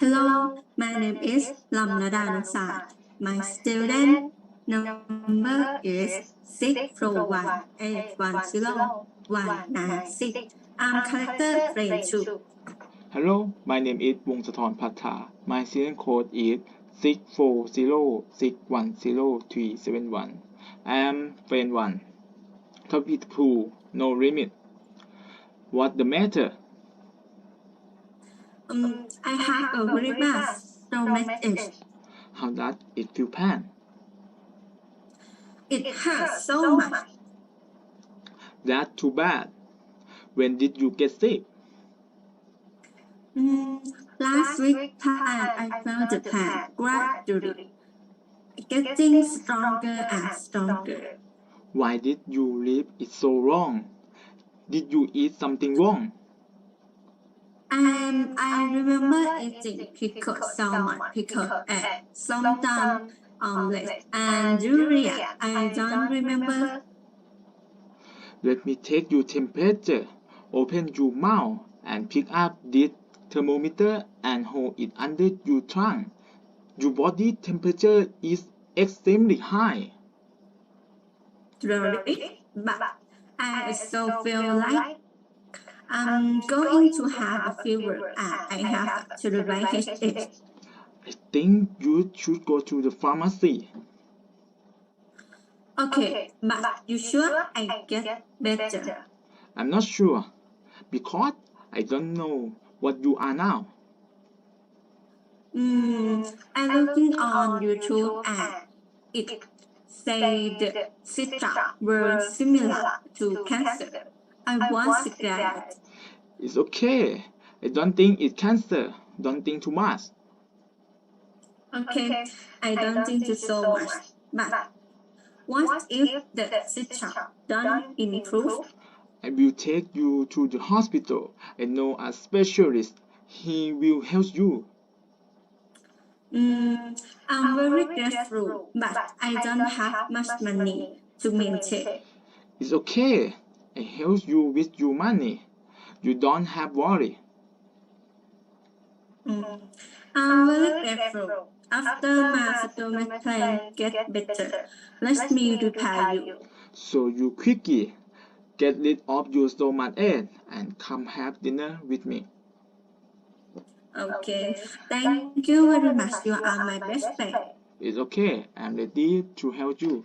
Hello, my name is Lam Nadan Nusat. My student number is 641810196. I'm character grade 2. Hello, my name is Wongsathorn Patta. My student code is 640610371. I am friend 1. Topic 2. No limit. What the matter? Um, I have a very bad stomach ache. How does it feel pain? It hurts so much. That's too bad. When did you get sick? Mm, last week time I felt the pain gradually getting stronger and stronger. Why did you leave it so long? Did you eat something wrong? Um, I remember eating pickle salmon, pickle egg, sometimes omelette, and urea. I don't remember. Let me take your temperature. Open your mouth and pick up this thermometer and hold it under your tongue. Your body temperature is extremely high. Really? But I also feel like I'm going to have a fever and I have to revise it. I think you should go to the pharmacy. Okay, but you sure I get better? I'm not sure because I don't know what you are now. Hmm, I'm looking on YouTube and it said the symptoms were similar to cancer. I was scared. It's okay. I don't think it's cancer. Don't think too much. Okay, I don't think it's so much. But what if the symptoms don't improve? I will take you to the hospital. I know a specialist. He will help you. Hmm, I'm very grateful, but I don't have much money to maintain. It's okay. I helps you with your money. You don't have worry. Hmm, I'm very grateful. After my stomach pain get better, let me repair you. So you quickly get rid of your stomach ache and come have dinner with me. Okay, thank you very much. You are my best friend. It's okay. I'm ready to help you.